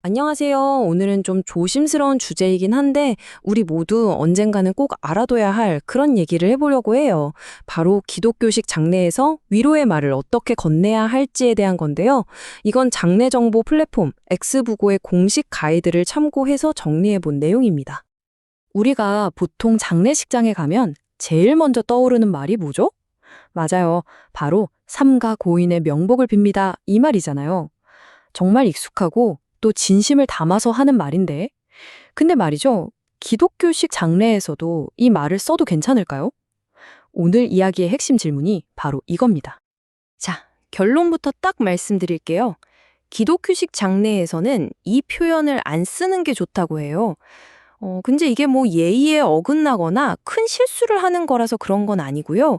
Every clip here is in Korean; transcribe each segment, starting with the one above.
안녕하세요. 오늘은 좀 조심스러운 주제이긴 한데, 우리 모두 언젠가는 꼭 알아둬야 할 그런 얘기를 해보려고 해요. 바로 기독교식 장례에서 위로의 말을 어떻게 건네야 할지에 대한 건데요. 이건 장례 정보 플랫폼 엑스부고의 공식 가이드를 참고해서 정리해본 내용입니다. 우리가 보통 장례식장에 가면 제일 먼저 떠오르는 말이 뭐죠? 맞아요. 바로 삼가 고인의 명복을 빕니다. 이 말이잖아요. 정말 익숙하고 또 진심을 담아서 하는 말인데. 근데 말이죠. 기독교식 장례에서도 이 말을 써도 괜찮을까요? 오늘 이야기의 핵심 질문이 바로 이겁니다. 자, 결론부터 딱 말씀드릴게요. 기독교식 장례에서는 이 표현을 안 쓰는 게 좋다고 해요. 어, 근데 이게 뭐 예의에 어긋나거나 큰 실수를 하는 거라서 그런 건 아니고요.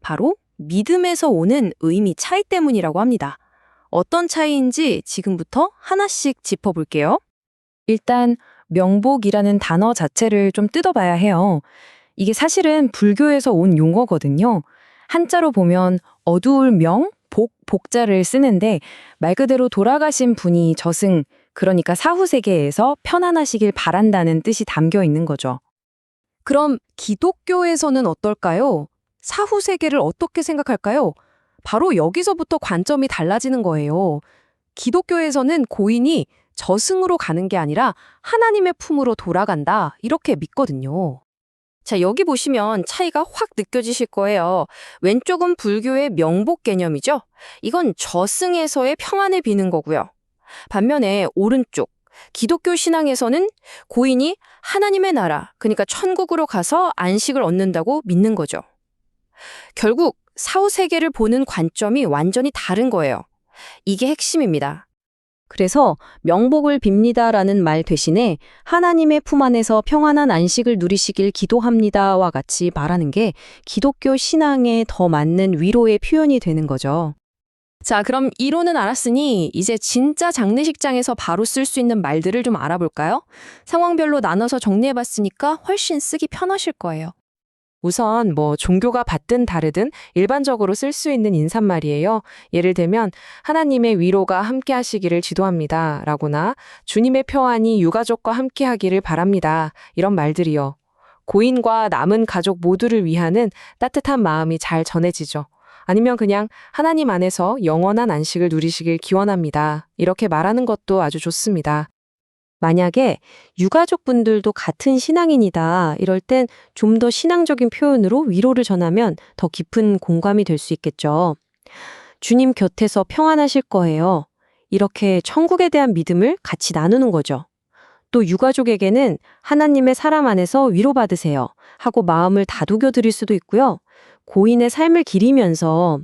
바로 믿음에서 오는 의미 차이 때문이라고 합니다. 어떤 차이인지 지금부터 하나씩 짚어볼게요. 일단 명복이라는 단어 자체를 좀 뜯어봐야 해요. 이게 사실은 불교에서 온 용어거든요. 한자로 보면 어두울 명, 복, 복자를 쓰는데 말 그대로 돌아가신 분이 저승, 그러니까 사후세계에서 편안하시길 바란다는 뜻이 담겨 있는 거죠. 그럼 기독교에서는 어떨까요? 사후세계를 어떻게 생각할까요? 바로 여기서부터 관점이 달라지는 거예요. 기독교에서는 고인이 저승으로 가는 게 아니라 하나님의 품으로 돌아간다. 이렇게 믿거든요. 자, 여기 보시면 차이가 확 느껴지실 거예요. 왼쪽은 불교의 명복 개념이죠. 이건 저승에서의 평안을 비는 거고요. 반면에 오른쪽, 기독교 신앙에서는 고인이 하나님의 나라, 그러니까 천국으로 가서 안식을 얻는다고 믿는 거죠. 결국 사후 세계를 보는 관점이 완전히 다른 거예요. 이게 핵심입니다. 그래서 명복을 빕니다라는 말 대신에 하나님의 품 안에서 평안한 안식을 누리시길 기도합니다와 같이 말하는 게 기독교 신앙에 더 맞는 위로의 표현이 되는 거죠. 자, 그럼 이론은 알았으니 이제 진짜 장례식장에서 바로 쓸 수 있는 말들을 좀 알아볼까요? 상황별로 나눠서 정리해봤으니까 훨씬 쓰기 편하실 거예요. 우선 뭐 종교가 받든 다르든 일반적으로 쓸 수 있는 인사말이에요. 예를 들면 하나님의 위로가 함께 하시기를 지도합니다. 라거나 주님의 평안이 유가족과 함께 하기를 바랍니다. 이런 말들이요. 고인과 남은 가족 모두를 위하는 따뜻한 마음이 잘 전해지죠. 아니면 그냥 하나님 안에서 영원한 안식을 누리시길 기원합니다. 이렇게 말하는 것도 아주 좋습니다. 만약에 유가족 분들도 같은 신앙인이다 이럴 땐 좀 더 신앙적인 표현으로 위로를 전하면 더 깊은 공감이 될 수 있겠죠. 주님 곁에서 평안하실 거예요. 이렇게 천국에 대한 믿음을 같이 나누는 거죠. 또 유가족에게는 하나님의 사람 안에서 위로받으세요 하고 마음을 다독여 드릴 수도 있고요. 고인의 삶을 기리면서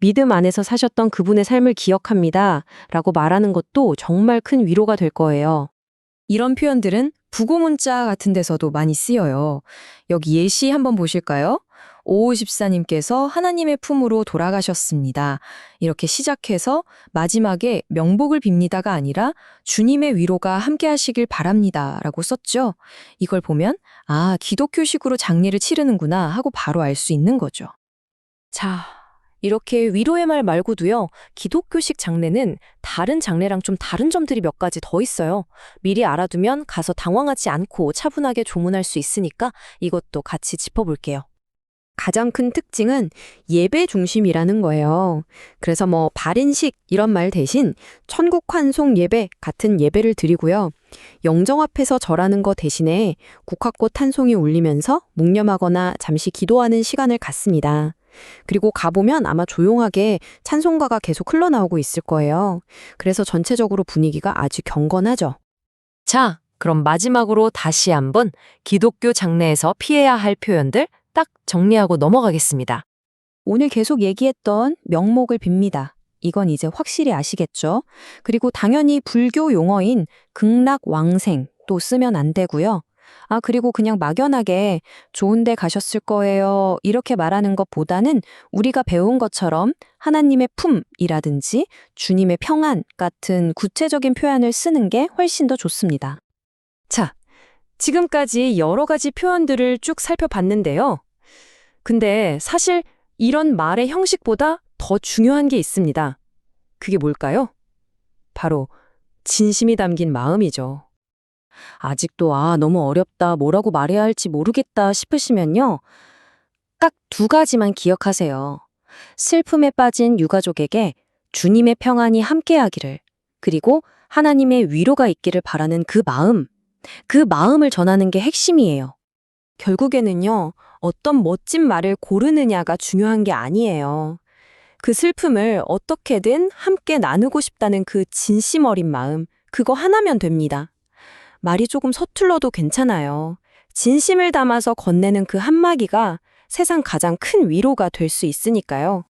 믿음 안에서 사셨던 그분의 삶을 기억합니다. 라고 말하는 것도 정말 큰 위로가 될 거예요. 이런 표현들은 부고 문자 같은 데서도 많이 쓰여요. 여기 예시 한번 보실까요? 5514님께서 하나님의 품으로 돌아가셨습니다. 이렇게 시작해서 마지막에 명복을 빕니다가 아니라 주님의 위로가 함께 하시길 바랍니다. 라고 썼죠. 이걸 보면, 아, 기독교식으로 장례를 치르는구나 하고 바로 알 수 있는 거죠. 자, 이렇게 위로의 말 말고도요, 기독교식 장례는 다른 장례랑 좀 다른 점들이 몇 가지 더 있어요. 미리 알아두면 가서 당황하지 않고 차분하게 조문할 수 있으니까 이것도 같이 짚어볼게요. 가장 큰 특징은 예배 중심이라는 거예요. 그래서 뭐 발인식 이런 말 대신 천국 환송 예배 같은 예배를 드리고요. 영정 앞에서 절하는 거 대신에 국화꽃 한 송이 울리면서 묵념하거나 잠시 기도하는 시간을 갖습니다. 그리고 가보면 아마 조용하게 찬송가가 계속 흘러나오고 있을 거예요. 그래서 전체적으로 분위기가 아주 경건하죠. 자, 그럼 마지막으로 다시 한번 기독교 장례에서 피해야 할 표현들 딱 정리하고 넘어가겠습니다. 오늘 계속 얘기했던 명목을 빕니다. 이건 이제 확실히 아시겠죠? 그리고 당연히 불교 용어인 극락 왕생 또 쓰면 안 되고요. 아, 그리고 그냥 막연하게 좋은 데 가셨을 거예요. 이렇게 말하는 것보다는 우리가 배운 것처럼 하나님의 품이라든지 주님의 평안 같은 구체적인 표현을 쓰는 게 훨씬 더 좋습니다. 자, 지금까지 여러 가지 표현들을 쭉 살펴봤는데요. 근데 사실 이런 말의 형식보다 더 중요한 게 있습니다. 그게 뭘까요? 바로 진심이 담긴 마음이죠. 아직도 아, 너무 어렵다, 뭐라고 말해야 할지 모르겠다 싶으시면요. 딱 두 가지만 기억하세요. 슬픔에 빠진 유가족에게 주님의 평안이 함께하기를, 그리고 하나님의 위로가 있기를 바라는 그 마음, 그 마음을 전하는 게 핵심이에요. 결국에는요, 어떤 멋진 말을 고르느냐가 중요한 게 아니에요. 그 슬픔을 어떻게든 함께 나누고 싶다는 그 진심 어린 마음, 그거 하나면 됩니다. 말이 조금 서툴러도 괜찮아요. 진심을 담아서 건네는 그 한마디가 세상 가장 큰 위로가 될 수 있으니까요.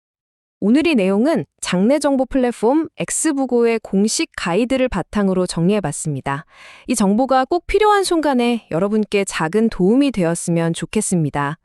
오늘의 내용은 장례 정보 플랫폼 X부고의 공식 가이드를 바탕으로 정리해봤습니다. 이 정보가 꼭 필요한 순간에 여러분께 작은 도움이 되었으면 좋겠습니다.